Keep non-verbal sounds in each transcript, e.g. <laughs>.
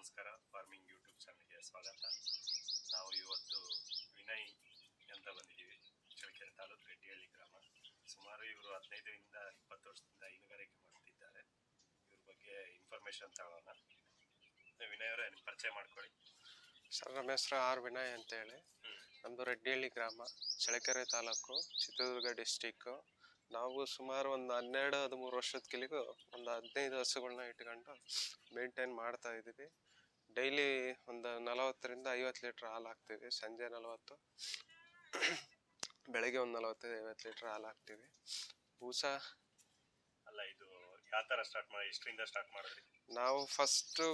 ನಮಸ್ಕಾರ. Farming YouTube ಚಾನಲ್ಗೆ ಸ್ವಾಗತ. ನಾವು ಇವತ್ತು ವಿನಯ್ ಅಂತ ಬಂದಿದ್ದೀವಿ. ಚಳ್ಳಕೆರೆ ತಾಲೂಕು ರೆಡ್ಡಿಹಳ್ಳಿ ಗ್ರಾಮ. ಸುಮಾರು ಇವರು ಹದಿನೈದರಿಂದ ಇಪ್ಪತ್ತು ವರ್ಷದಿಂದ ಹೈನುಗಾರಿಕೆ ಮಾಡ್ತಿದ್ದಾರೆ. ಇವ್ರ ಬಗ್ಗೆ ಇನ್ಫಾರ್ಮೇಶನ್ ತಗೊಳ್ಳೋಣ ವಿನಯ್ ಅವರೇ ನಿಮ್ಮ ಪರಿಚಯ ಮಾಡ್ಕೊಳ್ಳಿ. ಸರ್ ನಮ್ಮ ಹೆಸರು ಆರ್ ವಿನಯ್ ಅಂತೇಳಿ. ನಮ್ಮದು ರೆಡ್ಡಿಹಳ್ಳಿ ಗ್ರಾಮ ಚಳಕೆರೆ ತಾಲೂಕು ಚಿತ್ರದುರ್ಗ ಡಿಸ್ಟಿಕ್ಕು ನಾವು ಸುಮಾರು ಒಂದು ಹನ್ನೆರಡು ಹದಿಮೂರು ವರ್ಷದ ಕೆಲಿಗೂ ಒಂದು ಹದಿನೈದು ಹಸುಗಳನ್ನ ಇಟ್ಕೊಂಡು ಮೇಂಟೈನ್ ಮಾಡ್ತಾ ಇದ್ದೀವಿ. ಡೈಲಿ ಒಂದು ನಲವತ್ತರಿಂದ ಐವತ್ತು ಲೀಟ್ರ್ ಹಾಲು ಹಾಕ್ತೀವಿ ಸಂಜೆ ನಲವತ್ತು. ಬೆಳಗ್ಗೆ ಒಂದು ನಲವತ್ತು ಐವತ್ತು ಲೀಟ್ರ್ ಹಾಲು ಹಾಕ್ತೀವಿ. ಬೂಸ ಅಲ್ಲ ಇದು ಯಾವ ಥರ ಸ್ಟಾರ್ಟ್ ಮಾಡಿ ಎಷ್ಟರಿಂದ ಸ್ಟಾರ್ಟ್ ಮಾಡಿದ್ರಿ? ನಾವು ಫಸ್ಟು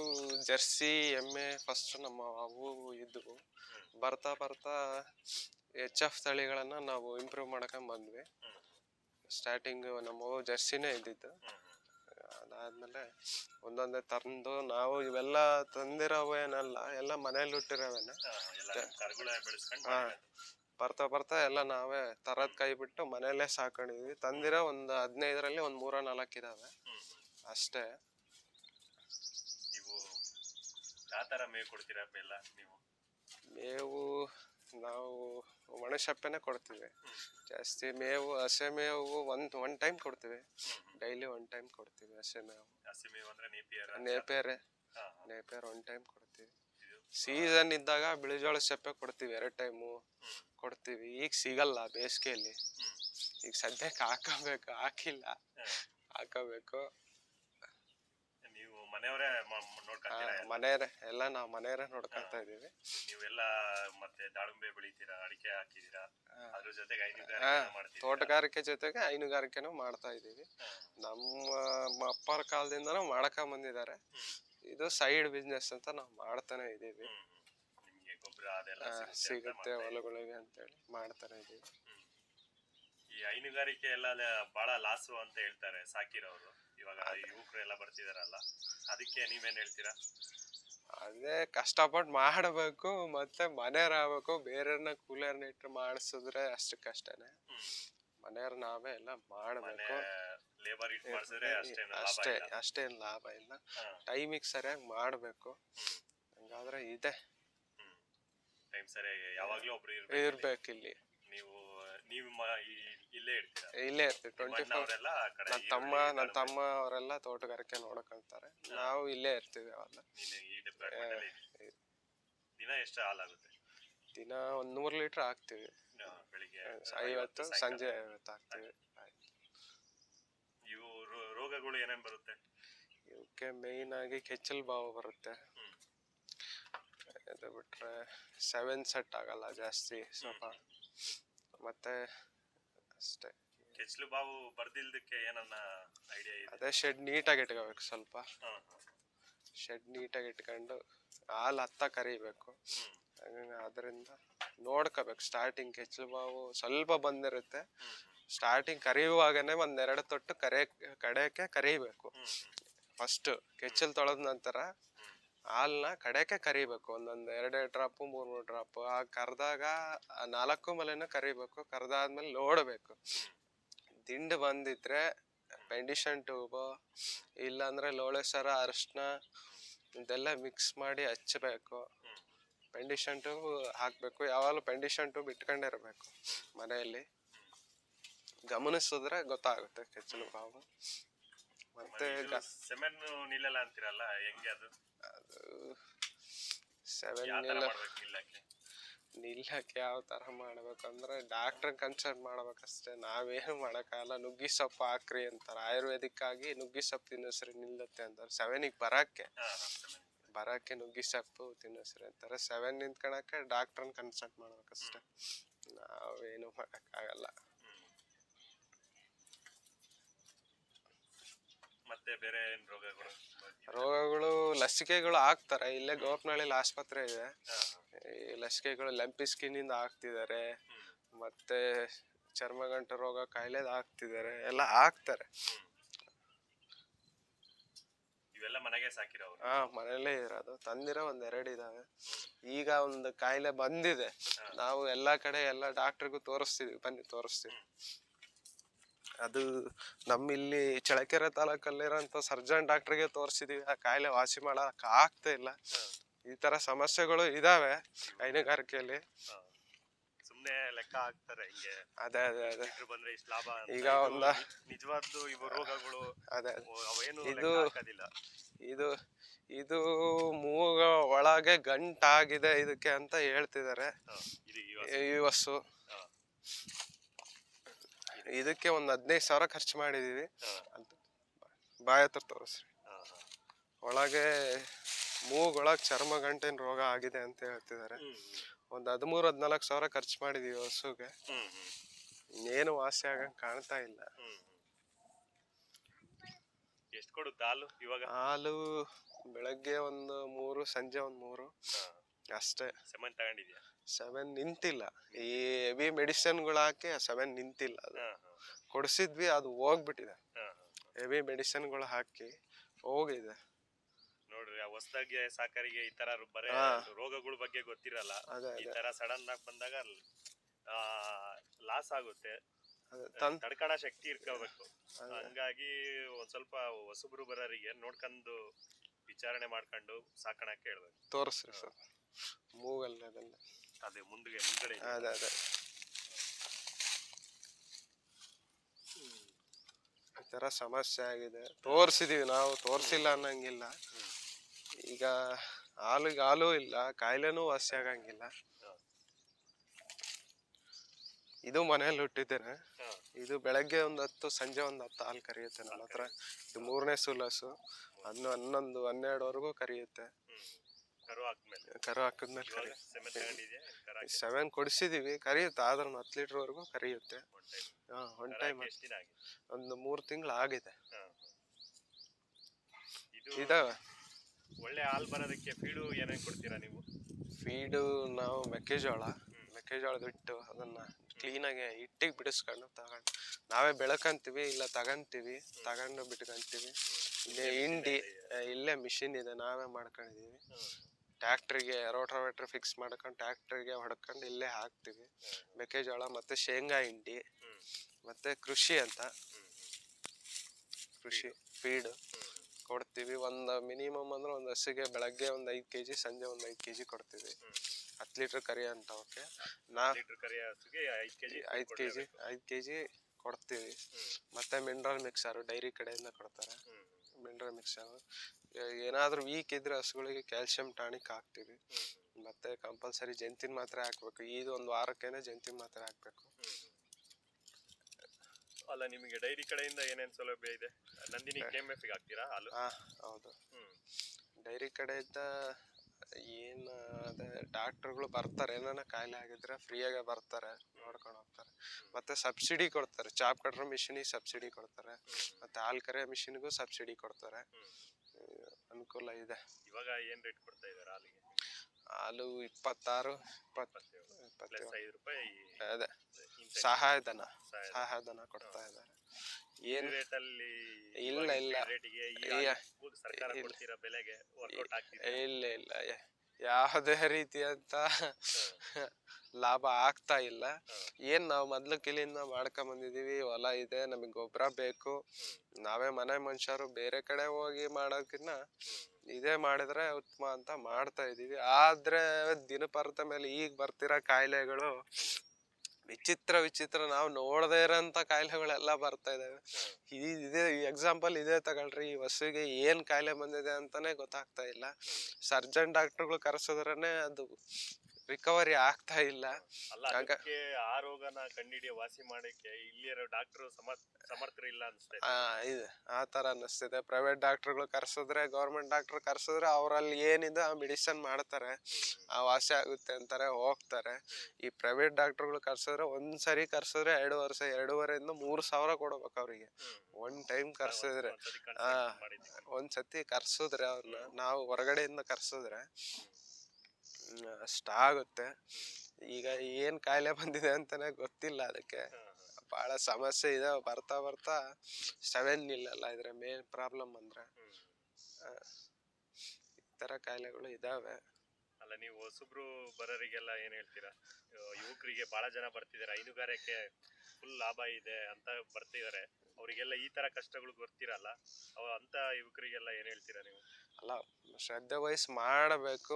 ಜರ್ಸಿ ಎಮ್ಮೆ ಫಸ್ಟ್ ನಮ್ಮ ಅವು ಇದ್ವು ಬರ್ತಾ ಬರ್ತಾ ಎಚ್ ಎಫ್ ತಳಿಗಳನ್ನು ನಾವು ಇಂಪ್ರೂವ್ ಮಾಡ್ಕೊಂಡ್ ಬಂದ್ವಿ. ಸ್ಟಾರ್ಟಿಂಗ್ ನಮ್ಮವು ಜರ್ಸಿನೇ ಇದ್ದಿದ್ದು. ಅದಾದ್ಮೇಲೆ ಒಂದೊಂದೇ ತಂದು ನಾವು ಇವೆಲ್ಲ ತಂದಿರೋವೇನಲ್ಲ ಎಲ್ಲ ಮನೇಲಿ ಹುಟ್ಟಿರೋವೇನ? ಹಾ. ಬರ್ತಾ ಬರ್ತಾ ಎಲ್ಲ ನಾವೇ ತರದ್ ಕೈ ಬಿಟ್ಟು ಮನೆಯಲ್ಲೇ ಸಾಕೊಂಡಿದ್ವಿ. ತಂದಿರೋ ಒಂದು ಹದಿನೈದರಲ್ಲಿ ಒಂದು ಮೂರ ನಾಲ್ಕು ಇದಾವೆ. ಅಷ್ಟೇ. ಯಾವ ಥರ ಮೇವು ಕೊಡ್ತೀರಾ ಬೆಲ್ಲ ನೀವು? ಮೇವು ನಾವು ಒಣಶಪ್ಪೆನೇ ಕೊಡ್ತೀವಿ. ಜಾಸ್ತಿ ಮೇವು ಹಸೆ ಮೇವು ಒಂದ್ ಒನ್ ಟೈಮ್ ಕೊಡ್ತೀವಿ. ಡೈಲಿ ಒನ್ ಟೈಮ್ ಕೊಡ್ತೀವಿ ಹಸೆ ಮೇವು. ನೇಪೇರೆ ನೇಪೇರ್ ಒನ್ ಟೈಮ್ ಕೊಡ್ತೀವಿ. ಸೀಸನ್ ಇದ್ದಾಗ ಬಿಳಿಜೋಳ ಸಪ್ಪೆ ಕೊಡ್ತೀವಿ ಎರಡು ಟೈಮು ಕೊಡ್ತೀವಿ. ಈಗ ಸಿಗಲ್ಲ ಬೇಸಿಗೆಯಲ್ಲಿ. ಈಗ ಸದ್ಯಕ್ಕೆ ಹಾಕಬೇಕು ಹಾಕಿಲ್ಲ. ಹಾಕಬೇಕು. ಮನೆಯವರೇ ನೋಡ್ಕೊಂತೀರಾ? ಮನೆಯವರೇ ಎಲ್ಲ ನಾವು ಮನೆಯವರೇ ನೋಡ್ಕೊಂತ ಇದೀವಿ ನೀವೆಲ್ಲ ಮತ್ತೆ ದಾಳಿಂಬೆ ಬೆಳಿತೀರಾ ಅಡಿಕೆ ಹಾಕಿದೀರಾ. ಅದ್ರ ಜೊತೆಗೆ ಹೈನುಗಾರಿಕೆ ಮಾಡ್ತೀರಾ? ತೋಟಗಾರಿಕೆ ಜೊತೆಗೆ ಹೈನುಗಾರಿಕೆನೂ ಮಾಡ್ತಾ ಇದೀವಿ ನಮ್ಮ ಅಪ್ಪರ ಕಾಲದಿಂದನೂ ಮಾಡಕ ಬಂದಿದ್ದಾರೆ. ಇದು ಸೈಡ್ ಬಿಸ್ನೆಸ್ ಅಂತ ನಾವು ಮಾಡ್ತಾನೆ ಇದೀವಿ. ನಿಮ್ಗೆ ಗೊಬ್ಬರ ಅದೆಲ್ಲ ಸಿಗುತ್ತೆ. ಹೊಲಗಳಿಗೆ ಅಂತೇಳಿ ಮಾಡ್ತಾನೆ ಇದೀವಿ ಈ ಹೈನುಗಾರಿಕೆ ಎಲ್ಲ ಬಹಳ ಲಾಸು ಅಂತ ಹೇಳ್ತಾರೆ ಸಾಕಿರೋರು. ಇವಾಗ ಯುವಕರು ಎಲ್ಲ ಬರ್ತಿದಾರಲ್ಲ ಅದಕ್ಕೆ ನೀವೇನ್ ಹೇಳ್ತೀರಾ? ಅದೇ ಕಷ್ಟಪಟ್ಟು ಮಾಡಬೇಕು ಮತ್ತೆ ಮನೆಯವ್ರಾಗಬೇಕು ಬೇರೆಯವ್ರನ್ನ ಕೂಲಿಯರ್ನ ಇಟ್ಟು ಮಾಡಿಸಿದ್ರೆ ಅಷ್ಟು ಕಷ್ಟನೇ ಮನೆಯವ್ರ ನಾವೇ ಎಲ್ಲ ಮಾಡಬೇಕು. ಲೇಬರ್ ಇಟ್ಟು ಮಾಡಿಸಿದ್ರೆ ಅಷ್ಟೇನು ಲಾಭ ಅಷ್ಟೇ ಇಲ್ಲ. ಅಷ್ಟೇನ್ ಲಾಭ ಇಲ್ಲ. ಟೈಮಿಗೆ ಸರಿಯಾಗಿ ಮಾಡಬೇಕು. ಹಂಗಾದ್ರೆ ಇದೆ. ಟೈಮ್ ಸರಿಯಾಗಿ ಯಾವಾಗಲೂ ಒಬ್ರು ಇರ್ಬೇಕು ಇರ್ಬೇಕು ಇಲ್ಲಿ. ನೀವು ನೀವು ಈ- ಇಲ್ಲೇ ಇರ್ತೀರಾ? ಇಲ್ಲೇ ಇರ್ತೀವಿ. ಟ್ವೆಂಟಿ ಫೋರ್ ಅವರೆಲ್ಲ ಆ ಕಡೆ ನನ್ನ ತಮ್ಮ ನನ್ನ ತಮ್ಮ ಅವರೆಲ್ಲ ತೋಟಗಾರಿಕೆ ನೋಡಕಂತಾರೆ ನಾವು ಇಲ್ಲೇ ಇರ್ತೀವಿ ಅವೆಲ್ಲ ನೀನು ಈ ಡಿಪಾರ್ಟ್ಮೆಂಟ್ ಅಲ್ಲಿ ಇದ್ದೀಯ. ದಿನ ಎಷ್ಟು ಹಾಲಾಗುತ್ತೆ? ದಿನ ಒಂದ್ ನೂರ್ ಲೀಟರ್ ಹಾಕ್ತಿವಿ. ಬೆಳಿಗ್ಗೆ ಐವತ್ತು. ಸಂಜೆ ಐವತ್ತು ಹಾಕ್ತಿವಿ. ಇವು ರೋ- ರೋಗಗಳು ಏನೇನ್ ಬರುತ್ತೆ? ಇವಕ್ಕೆ ಮೇಯ್ನ್ ಆಗಿ ಕೆಚ್ಚಲ್ ಬಾವು ಬರುತ್ತೆ. ಹ್ಮ್. ಇದು ಬಿಟ್ರೆ ಸೆವೆನ್ ಸೆಟ್ ಆಗಲ್ಲ ಜಾಸ್ತಿ ಸ್ವಲ್ಪ. ಮತ್ತೆ ಅಷ್ಟೇ. ಕೆಚ್ಚಲು ಬಾವು ಬರ್ದಿಲ್ದಕ್ಕೆ ಏನನ್ನ ಐಡಿಯಾ ಇದೆ? ಅದೇ ಶೆಡ್ ನೀಟಾಗಿ ಇಟ್ಕೋಬೇಕು ಸ್ವಲ್ಪ. ಹಾ. ಶೆಡ್ ನೀಟಾಗಿ ಇಟ್ಕೊಂಡು ಹಾಲು ಹತ್ತ ಕರಿಬೇಕು. ಅದರಿಂದ ನೋಡ್ಕೋಬೇಕು. ಸ್ಟಾರ್ಟಿಂಗ್ ಕೆಚ್ಚಲು ಬಾವು ಸ್ವಲ್ಪ ಬಂದಿರುತ್ತೆ. ಸ್ಟಾರ್ಟಿಂಗ್ ಕರಿಯುವಾಗನೇ ಒಂದೆರಡು ತೊಟ್ಟು ಕರೆ ಕಡೆಯಕ್ಕೆ ಕರಿಬೇಕು. ಫಸ್ಟ್ ಕೆಚ್ಚಲ್ ತೊಳೆದ ನಂತರ ಹಾಲನ್ನ ಕಡೆಯಕ್ಕೆ ಕರಿಬೇಕು. ಒಂದೊಂದು ಎರಡೆರಡು ಡ್ರಾಪು ಮೂರು ಮೂರು ಡ್ರಾಪು ಆ ಕರೆದಾಗ ನಾಲ್ಕು ಮಲೆನೂ ಕರಿಬೇಕು. ಕರೆದಾದ್ಮೇಲೆ ನೋಡಬೇಕು ದಿಂಡು ಬಂದಿದ್ರೆ ಪೆಂಡಿಷನ್ ಟ್ಯೂಬು ಇಲ್ಲಾಂದ್ರೆ ಲೋಳೆ ಸರ ಅರಿಶಿನ ಇದೆಲ್ಲ ಮಿಕ್ಸ್ ಮಾಡಿ ಹಚ್ಚಬೇಕು. ಪೆಂಡಿಷನ್ ಟ್ಯೂಬ್ ಹಾಕಬೇಕು. ಯಾವಾಗಲೂ ಪೆಂಡಿಷನ್ ಟ್ಯೂಬ್ ಇಟ್ಕೊಂಡಿರ್ಬೇಕು ಮನೆಯಲ್ಲಿ. ಗಮನಿಸಿದ್ರೆ ಗೊತ್ತಾಗುತ್ತೆ ಕೆಚ್ಚಲು ಬಾವು ಮತ್ತೆ ಸಿಮೆಂಟ್ ಸೆಮೆನ್ ನಿಲ್ಲಲ್ಲ ಅಂತೀರಲ್ಲ ಹೆಂಗೆ ಅದು? ಸೆವೆನ್ ಯಾವ ತರ ಮಾಡ್ಬೇಕು ನಿಲ್ಲಕ್ಕೆ ಯಾವ ತರ ಮಾಡ್ಬೇಕಂದ್ರೆ ಡಾಕ್ಟರ್ ಕನ್ಸಲ್ಟ್ ಮಾಡ್ಬೇಕಷ್ಟೇ. ನಾವೇನು ಮಾಡೋಕ್ಕಾಗಲ್ಲ. ನುಗ್ಗಿ ಸೊಪ್ಪು ಹಾಕ್ರಿ ಅಂತಾರೆ. ಆಯುರ್ವೇದಿಕ್ ಆಗಿ ನುಗ್ಗಿ ಸೊಪ್ಪು ತಿನ್ನಿಸ್ರಿ ನಿಲ್ಲುತ್ತೆ ಅಂತಾರೆ. ಸೆವೆನಿಗೆ ಬರಕ್ಕೆ. ಬರೋಕ್ಕೆ. ನುಗ್ಗಿ ಸೊಪ್ಪು ತಿನ್ನಿಸ್ರಿ ಅಂತಾರೆ. ಸೆವೆನ್ ನಿಂತ್ಕೊಳಕ್ಕೆ ಡಾಕ್ಟ್ರನ್ನ ಕನ್ಸಲ್ಟ್ ಮಾಡ್ಬೇಕಷ್ಟೇ. ನಾವೇನು ಮಾಡೋಕ್ಕಾಗಲ್ಲ. ಮತ್ತೆ ಬೇರೆ ಏನು ರೋಗಗಳು? ರೋಗಗಳು ಲಸಿಕೆಗಳು ಹಾಕ್ತಾರೆ ಇಲ್ಲೇ ಗೋಪನಹಳ್ಳಿಲಿ ಆಸ್ಪತ್ರೆ ಇದೆ. ಈ ಲಸಿಕೆಗಳು ಲಂಪಿ ಸ್ಕಿನ್ ಹಾಕ್ತಿದ್ದಾರೆ ಆಗ್ತಿದ್ದಾರೆ ಮತ್ತೆ ಚರ್ಮಗಂಟು ರೋಗ ಕಾಯಿಲೆದು ಹಾಕ್ತಿದ್ದಾರೆ ಎಲ್ಲ ಹಾಕ್ತಾರೆ ಹ್ಮ್. ಇವೆಲ್ಲ ಮನೆಗೆ ಸಾಕಿರೋರು? ಹಾ ಮನೇಲೇ ಇರೋದು. ತಂದಿರೋ ಒಂದ್ ಎರಡು ಇದಾವೆ. ಈಗ ಒಂದು ಕಾಯಿಲೆ ಬಂದಿದೆ. ನಾವು ಎಲ್ಲಾ ಕಡೆ ಎಲ್ಲ ಡಾಕ್ಟ್ರಿಗೂ ತೋರಿಸ್ತೀವಿ. ಬನ್ನಿ ತೋರಿಸ್ತೀವಿ. ಅದು ನಮ್ಮಿಲ್ಲಿ ಚಳ್ಳಕೆರೆ ತಾಲೂಕಲ್ಲಿರೋಂಥ ಸರ್ಜನ್ ಡಾಕ್ಟ್ರಿಗೆ ತೋರಿಸಿದೀವಿ. ಆ ಕಾಯಿಲೆ ವಾಸಿ ಮಾಡಕ್ ಆಗ್ತಾ ಇಲ್ಲ. ಈ ತರ ಸಮಸ್ಯೆಗಳು ಇದಾವೆ ಹೈನುಗಾರಿಕೆಯಲ್ಲಿ. ಸುಮ್ಮನೆ ಲೆಕ್ಕ ಹಾಕ್ತಾರೆ ಹಿಂಗೆ. ಅದೇ ಅದೇ ಅದೇ. ಬಂದ್ರೆ ಇಷ್ಟು ಲಾಭ ಅಂತ. ಈಗ ಇದು ಒಂದ- ನಿಜವಾದ್ದು ಇವು ರೋಗಗಳು ಅದೇ ಅವು- ಅವೇನು ಇದು- ಲೆಕ್ಕ ಹಾಕೋದಿಲ್ಲ. ಇದು ಇದು ಮೂಗ ಒಳಗೆ ಗಂಟಾಗಿದೆ ಇದಕ್ಕೆ ಅಂತ ಹೇಳ್ತಿದ್ದಾರೆ. ಹ, ಇದು ಈ ವಸ್ತು ಹ, ಇದಕ್ಕೆ ಒಂದು ಹದಿನೈದು ಸಾವಿರ ಖರ್ಚು ಮಾಡಿದೀವಿ. ಅಂತ ಬಾಯ ಹತ್ರ ತೋರಿಸ್ರಿ. ಒಳಗೆ ಮೂಗೊಳಗ್ ಚರ್ಮ ಗಂಟಿನ ರೋಗ ಆಗಿದೆ ಅಂತ ಹೇಳ್ತಿದ್ದಾರೆ ಒಂದು ಹದಿಮೂರು ಹದಿನಾಲ್ಕು ಸಾವಿರ ಖರ್ಚು ಮಾಡಿದೀವಿ ಹಸುಗೆ ಇನ್ನೇನು ಏನು ವಾಸಿ ಆಗಂಗ್ ಕಾಣ್ತಾ ಇಲ್ಲ. ಎಷ್ಟ್ ಕೊಡುತ್ತೆ ಹಾಲು ಇವಾಗ? ಹಾಲು ಬೆಳಗ್ಗೆ ಒಂದು ಮೂರು ಸಂಜೆ ಒಂದು ಮೂರು. ಅಷ್ಟೇ. ಸಮಾನ ತಗೊಂಡಿದ್ಯಾ? ಸೆವೆನ್ ನಿಂತಿಲ್ಲ. ಈ ಹೆವಿ ಮೆಡಿಸಿನ್ಗಳು ಹಾಕಿ ಸೆವೆನ್ ನಿಂತಿಲ್ಲ ಅದು. ಕೊಡಿಸಿದ್ವಿ ಅದು ಹೋಗ್ಬಿಟ್ಟಿದೆ. ಹೆವಿ ಮೆಡಿಸಿನ್ಗಳು ಹಾಕಿ ಹೋಗಿದೆ. ನೋಡ್ರಿ ಆ ಹೊಸ್ದಾಗಿ ಸಾಕರಿಗೆ ಈ ತರ ಬರೇ. ರೋಗಗಳ ಬಗ್ಗೆ ಗೊತ್ತಿರಲ್ಲ. ಈ ತರ ಸಡನ್ ಆಗಿ ಬಂದಾಗ ಲಾಸ್ ಆಗುತ್ತೆ. ತಡ್ಕಣ ಶಕ್ತಿ ಇರ್ಕೋಬೇಕು. ಅದೇ. ಹಂಗಾಗಿ ಒಂದ್ ಸ್ವಲ್ಪ ಹೊಸಬ್ರು ಬರೋರಿಗೆ ನೋಡ್ಕೊಂಡು ವಿಚಾರಣೆ ಮಾಡ್ಕೊಂಡು ಸಾಕಣಕ್ಕೆ ಹೇಳ್ಬೇಕು. ತೋರಿಸ್ರಿ ಸರ್. ಮೂಗಲ್ಲಿ ಅದೆಲ್ಲ ಅದೇ ಮುಂದ್ಗಡೆ ಅದೇ ಅದೇ. ಈ ಥರ ಸಮಸ್ಯೆ ಆಗಿದೆ. ತೋರಿಸಿದೀವಿ ನಾವು ತೋರಿಸಿಲ್ಲ ಅನ್ನಂಗಿಲ್ಲ. ಈಗ ಹಾಲಿಗೆ ಹಾಲು ಇಲ್ಲ ಕಾಯಿಲೆನೂ ವಾಸಿ ಆಗಂಗಿಲ್ಲ. ಇದು ಮನೆಯಲ್ಲಿ ಹುಟ್ಟಿದ್ದೇನೆ. ಇದು ಬೆಳಗ್ಗೆ ಒಂದು ಹತ್ತು ಸಂಜೆ ಒಂದು ಹತ್ತು ಹಾಲು ಕರಿಯುತ್ತೆ ನಮ್ಮ ಹತ್ರ ಇದು ಮೂರನೇ ಸುಲಸು. ಹನ್ನೊಂದು ಹನ್ನೊಂದು ಹನ್ನೆರಡುವರೆಗೂ ಕರಿಯುತ್ತೆ. ಕರು ಹಾಕ್ಮೇಲೆ ಕರು ಹಾಕಿದ್ಮೇಲೆ ಇವಾಗ ಕರಿ. ಸೆಮೆಂಟ್ ತಗೊಂಡಿದ್ಯಾ? <laughs> ಕರು ಹಾಕಿ ಸೆವೆನ್ ಕೊಡಿಸಿದೀವಿ. ಕರಿಯುತ್ತೆ. ಆದ್ರೂ ಹತ್ತು ಲೀಟ್ರ್ವರೆಗೂ ಕರಿಯುತ್ತೆ. ಹಾಂ ಒನ್ ಟೈಮ್ ಹಾಕಿ ದಿನ ಆಗಿದೆ? ಒಂದು ಮೂರು ತಿಂಗಳು ಆಗಿದೆ. ಹ. ಇದು ಇದಾವೆ ಒಳ್ಳೆ ಹಾಲು ಬರೋದಕ್ಕೆ ಫೀಡು ಏನೇನು ಕೊಡ್ತೀರಾ ನೀವು? ಫೀಡು ನಾವು ಮೆಕ್ಕೆಜೋಳ. ಮೆಕ್ಕೆಜೋಳದ ಹಿಟ್ಟು ಅದನ್ನು ಕ್ಲೀನಾಗಿ ಹಿಟ್ಟಿಗೆ ಬಿಡಿಸ್ಕೊಂಡು ತಗೊಂಡು ನಾವೇ ಬೆಳಕಂತೀವಿ ಇಲ್ಲ ತಗಂತೀವಿ. ತಗೊಂಡು ಬಿಟ್ಕೊಂತೀವಿ. ಇಲ್ಲೇ ಹಿಂಡಿ ಇಲ್ಲೇ ಮಿಷಿನ್ ಇದೆ. ನಾವೇ ಮಾಡ್ಕೊಂಡಿದೀವಿ. ಟ್ಯಾಕ್ಟ್ರಿಗೆ ರೋಟ್ರವೇಟ್ರ್ ಫಿಕ್ಸ್ ಮಾಡ್ಕೊಂಡು ಟ್ಯಾಕ್ಟ್ರಿಗೆ ಹೊಡ್ಕೊಂಡು ಇಲ್ಲೇ ಹಾಕ್ತೀವಿ. ಮೆಕ್ಕೆಜೋಳ ಮತ್ತೆ ಶೇಂಗಾ ಹಿಂಡಿ ಮತ್ತು ಕೃಷಿ ಅಂತ. ಕೃಷಿ ಫೀಡ್ ಕೊಡ್ತೀವಿ. ಒಂದು ಮಿನಿಮಮ್ ಅಂದ್ರೆ ಒಂದು ಹಸಿಗೆ ಬೆಳಗ್ಗೆ ಒಂದು ಐದು ಕೆ ಜಿ ಸಂಜೆ ಒಂದು ಐದು ಕೆ ಜಿ ಕೊಡ್ತೀವಿ. ಹತ್ತು ಲೀಟ್ರ್ ಕರಿ ಅಂತ ಓಕೆ ನಾ ಕೆಜಿ ಐದು ಕೆ ಜಿ ಐದು ಕೆ ಜಿ ಕೊಡ್ತೀವಿ ಮತ್ತೆ ಮಿನರಲ್ ಮಿಕ್ಸರು ಡೈರಿ ಕಡೆಯಿಂದ ಕೊಡ್ತಾರೆ. ಮಿನರಲ್ ಮಿಕ್ಸರು ಏನಾದರೂ ವೀಕ್ ಇದ್ರೆ ಹಸುಗಳಿಗೆ ಕ್ಯಾಲ್ಸಿಯಂ ಟಾನಿಕ್ ಹಾಕ್ತೀವಿ. ಮತ್ತೆ ಕಂಪಲ್ಸರಿ ಜಂತಿನ ಮಾತ್ರೆ ಹಾಕ್ಬೇಕು. ಇದು ಒಂದು ವಾರಕ್ಕೇನೆ ಜಂತಿನ ಮಾತ್ರೆ ಹಾಕ್ಬೇಕು. ಅಲ್ಲ ನಿಮಗೆ ಡೈರಿ ಕಡೆಯಿಂದ ಏನೇನು ಸೌಲಭ್ಯ ಇದೆ? ನಂದಿನಿ ಕೆ ಎಂ ಎಫ್ಗೆ ಹಾಕ್ತೀರಾ ಹಾಲು? ಹಾ ಹೌದು. ಡೈರಿ ಕಡೆಯಿಂದ ಏನು ಅದೇ ಡಾಕ್ಟ್ರುಗಳು ಬರ್ತಾರೆ. ಏನಾನ ಕಾಯಿಲೆ ಆಗಿದ್ರೆ ಫ್ರೀಯಾಗೆ ಬರ್ತಾರೆ ನೋಡ್ಕೊಂಡು ಹೋಗ್ತಾರೆ. ಮತ್ತೆ ಸಬ್ಸಿಡಿ ಕೊಡ್ತಾರೆ. ಚಾಪ್ ಕಟ್ರ ಮಿಷಿನಿಗೆ ಸಬ್ಸಿಡಿ ಕೊಡ್ತಾರೆ. ಮತ್ತೆ ಹಾಲು ಕರೆಯೋ ಮಿಷಿನ್ಗೂ ಸಬ್ಸಿಡಿ ಕೊಡ್ತಾರೆ. ಅನುಕೂಲ ಇದೆ. ಇವಾಗ ಏನ್ ರೇಟ್ ಕೊಡ್ತಾ ಇದಾರೆ ಹಾಲಿಗೆ? ಹಾಲು ಇಪ್ಪತ್ತಾರು ಇಪ್ಪತ್ತೇಳು. ಐದು ರೂಪಾಯಿ ಅದೇ. ಸಹಾಯಧನ ಸಹಾಯಧನ. ಕೊಡ್ತಾ ಇದ್ದಾರೆ ಏನು? ರೇಟ್ ಅಲ್ಲಿ ಇಲ್ಲ, ಇಲ್ಲ. ಬೆಲೆಗೆ? ಇಲ್ಲ ಇಲ್ಲ ಯಾವುದೇ ರೀತಿಯಂತ <laughs> ಲಾಭ ಆಗ್ತಾ ಇಲ್ಲ. ಏನ್ ನಾವು ಮೊದ್ಲು ಕಿಲಿಂದ ಮಾಡ್ಕೊಂಡ್ ಬಂದಿದೀವಿ ಹೊಲ ಇದೆ ನಮಗೆ ಗೊಬ್ಬರ ಬೇಕು. ನಾವೇ ಮನೆ ಮನುಷ್ಯರು ಬೇರೆ ಕಡೆ ಹೋಗಿ ಮಾಡೋದಕ್ಕಿಂತ ಇದೇ ಮಾಡಿದ್ರೆ ಉತ್ತಮ ಅಂತ ಮಾಡ್ತಾ ಇದೀವಿ. ಆದ್ರೆ ದಿನಪರ್ತ ಮೇಲೆ ಈಗ ಬರ್ತಿರೋ ಕಾಯಿಲೆಗಳು ವಿಚಿತ್ರ ವಿಚಿತ್ರ ನಾವು ನೋಡದೇ ಇರೋಂಥ ಕಾಯಿಲೆಗಳೆಲ್ಲ ಬರ್ತಾ ಇದಾವೆ. ಇದೇ ಎಕ್ಸಾಂಪಲ್ ಇದೇ ತಗೊಳ್ರಿ ಈ ವಸುವಿಗೆ ಏನು ಕಾಯಿಲೆ ಬಂದಿದೆ ಅಂತಾನೆ ಗೊತ್ತಾಗ್ತಾ ಇಲ್ಲ. ಸರ್ಜನ್ ಡಾಕ್ಟ್ರುಗಳು ಕರೆಸಿದ್ರೇ ಅದು ರಿಕವರಿ ಆಗ್ತಾ ಇಲ್ಲ. ಅಲ್ಲ ಅದಕ್ಕೆ ಆ ರೋಗನ ಕಂಡಿಡಿಯ ವಾಸಿ ಮಾಡಕ್ಕೆ ಇಲ್ಲಿರೋ ಡಾಕ್ಟರ್ ಸಮರ್ಥರು ಇಲ್ಲ ಅನ್ಸ್ತಾ ಆ ಇದೆ ಆ ತರ ಅನ್ನಿಸ್ತಿದೆ ಪ್ರೈವೇಟ್ ಡಾಕ್ಟರ್ಗಳು ಕರ್ಸಿದ್ರೆ ಗೌರ್ಮೆಂಟ್ ಡಾಕ್ಟರ್ ಕರ್ಸಿದ್ರೆ ಅವರಲ್ಲಿ ಏನಿದೆ ಆ ಮೆಡಿಸನ್ ಮಾಡ್ತಾರೆ. ಆ ವಾಸಿ ಆಗುತ್ತೆ ಅಂತಾರೆ ಹೋಗ್ತಾರೆ. ಈ ಪ್ರೈವೇಟ್ ಡಾಕ್ಟರ್ಗಳು ಕರ್ಸಿದ್ರೆ ಒಂದ್ಸರಿ ಕರ್ಸಿದ್ರೆ ಎರಡು ವರ್ಷ ಎರಡೂವರೆಯಿಂದ ಮೂರು ಸಾವಿರ ಕೊಡ್ಬೇಕು ಅವರಿಗೆ. ಒನ್ ಟೈಮ್ ಕರ್ಸಿದ್ರೆ. ಮಾಡಿದ್ವಿ ಒಂದ್ಸತಿ ಕರ್ಸಿದ್ರೆ ಅವ್ರನ್ನ ನಾವು ಹೊರಗಡೆಯಿಂದ ಕರ್ಸಿದ್ರೆ ಹ್ಮ್, ಅಷ್ಟಾಗುತ್ತೆ ಈಗ ಏನ್ ಕಾಯಿಲೆ ಬಂದಿದೆ ಅಂತಾನೆ ಗೊತ್ತಿಲ್ಲ ಅದಕ್ಕೆ. ಬಹಳ ಸಮಸ್ಯೆ ಇದೆ ಬರ್ತಾ ಬರ್ತಾ ಸೆವೆನ್ ಇಲ್ಲಲ್ಲ ಇದ್ರೆ ಮೇನ್ ಪ್ರಾಬ್ಲಮ್ ಅಂದ್ರೆ. ಈ ತರ ಕಾಯಿಲೆಗಳು ಇದಾವೆ. ಅಲ್ಲ ನೀವು ಹೊಸಬ್ರು ಬರೋರಿಗೆಲ್ಲ ಏನ್ ಹೇಳ್ತೀರಾ? ಯುವಕರಿಗೆ ಬಹಳ ಜನ ಬರ್ತಿದ್ದಾರೆ ಹೈನುಗಾರಿಕೆ ಫುಲ್ ಲಾಭ ಇದೆ ಅಂತ ಬರ್ತಿದ್ದಾರೆ. ಅವರಿಗೆಲ್ಲ ಈ ತರ ಕಷ್ಟಗಳು ಗೊತ್ತಿರಲ್ಲ. ಅವ ಅಂತ ಯುವಕರಿಗೆಲ್ಲ ಏನ್ ಹೇಳ್ತೀರಾ ನೀವು? ಅಲ್ಲ ಶ್ರದ್ಧೆ ವಹಿಸ್ ಮಾಡಬೇಕು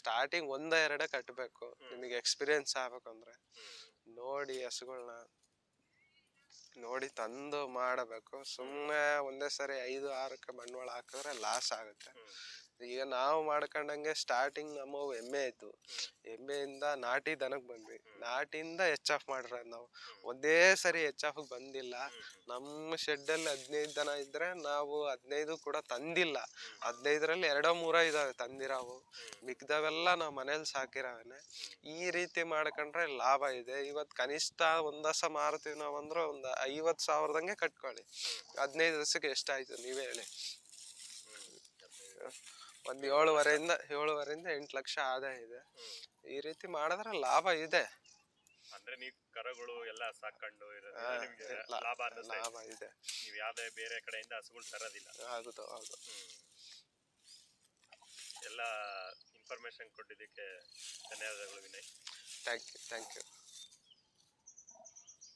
ಸ್ಟಾರ್ಟಿಂಗ್ ಒಂದ ಎರಡೇ ಕಟ್ಟಬೇಕು ನಿಮಗೆ ಎಕ್ಸ್ಪೀರಿಯನ್ಸ್ ಆಗ್ಬೇಕಂದ್ರೆ ನೋಡಿ ಹಸುಗಳನ್ನ ನೋಡಿ ತಂದು ಮಾಡಬೇಕು. ಸುಮ್ಮನೆ ಒಂದೇ ಸರಿ ಐದು ಆರಕ್ಕೆ ಬಂಡವಾಳ ಹಾಕಿದ್ರೆ ಲಾಸ್ ಆಗುತ್ತೆ. ಈಗ ನಾವು ಮಾಡ್ಕೊಂಡಂಗೆ ಸ್ಟಾರ್ಟಿಂಗ್ ನಮ್ಮ ಎಮ್ಮೆ ಇತ್ತು ಎಮ್ಮೆಯಿಂದ ನಾಟಿ ದನಕ್ಕೆ ಬಂದ್ವಿ. ನಾಟಿಯಿಂದ ಎಚ್ ಆಫ್ ಮಾಡಿರೋದು ನಾವು. ಒಂದೇ ಸರಿ ಎಚ್ ಆಫ್ ಬಂದಿಲ್ಲ. ನಮ್ಮ ಶೆಡ್ಡಲ್ಲಿ ಹದಿನೈದು ದನ ಇದ್ರೆ ನಾವು ಹದಿನೈದು ಕೂಡ ತಂದಿಲ್ಲ. ಹದಿನೈದರಲ್ಲಿ ಎರಡೋ ಮೂರ ಇದಾವೆ ತಂದಿರಾವು. ಮಿಕ್ದವೆಲ್ಲ ನಾವು ಮನೇಲಿ ಸಾಕಿರವೇನೆ ಈ ರೀತಿ ಮಾಡ್ಕೊಂಡ್ರೆ ಲಾಭ ಇದೆ. ಇವತ್ತು ಕನಿಷ್ಠ ಒಂದು ಹಸ ಮಾರ್ತೀವಿ ನಾವು ಅಂದ್ರೆ ಒಂದು ಐವತ್ತು ಸಾವಿರದಂಗೆ ಕಟ್ಕೊಳ್ಳಿ. ಹದಿನೈದು ವರ್ಷಕ್ಕೆ ಎಷ್ಟಾಯ್ತು ನೀವೇ ಹೇಳಿ. ಒಂದ್ ಏಳುವರೆಯಿಂದ ಏಳುವರೆಯಿಂದ ಎಂಟು ಲಕ್ಷ ಆದಾಯ ಇದೆ. ಈ ರೀತಿ ಮಾಡಿದ್ರೆ ಲಾಭ ಇದೆ. ಅಂದ್ರೆ ನೀವು ಕರಗಳು ಎಲ್ಲ ಸಾಕೊಂಡು ಲಾಭ ಲಾಭ ಇದೆ. ನೀವು ಯಾವ್ದೇ ಬೇರೆ ಕಡೆಯಿಂದ ಹಸುಗಳು ತರೋದಿಲ್ಲ. ಹೌದು ಹೌದು. ಎಲ್ಲ ಇನ್ಫಾರ್ಮೇಶನ್ ಕೊಟ್ಟಿದ್ದಕ್ಕೆ ಧನ್ಯವಾದಗಳು Vinay. Thank you thank you